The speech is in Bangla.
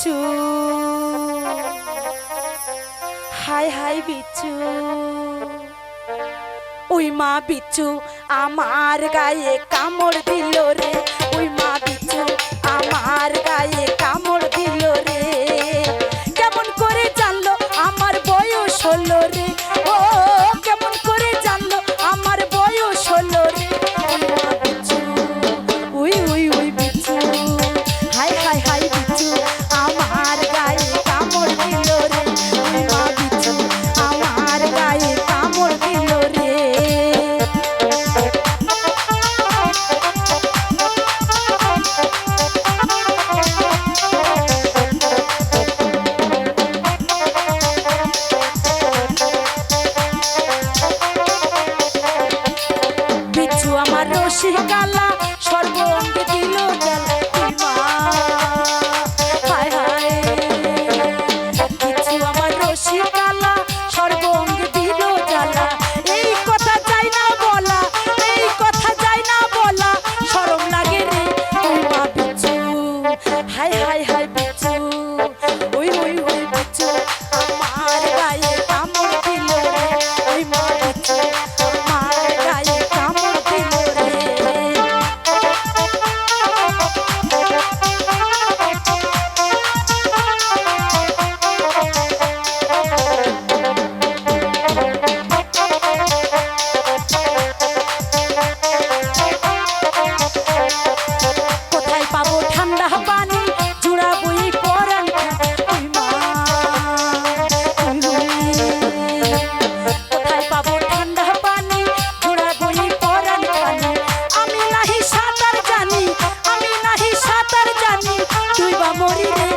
বিচ্ছু। হাই হাই বিচ্ছু। ওই মা বিচ্ছু আমার গায়ে কামড় দিলো। রশিকালা মরিলে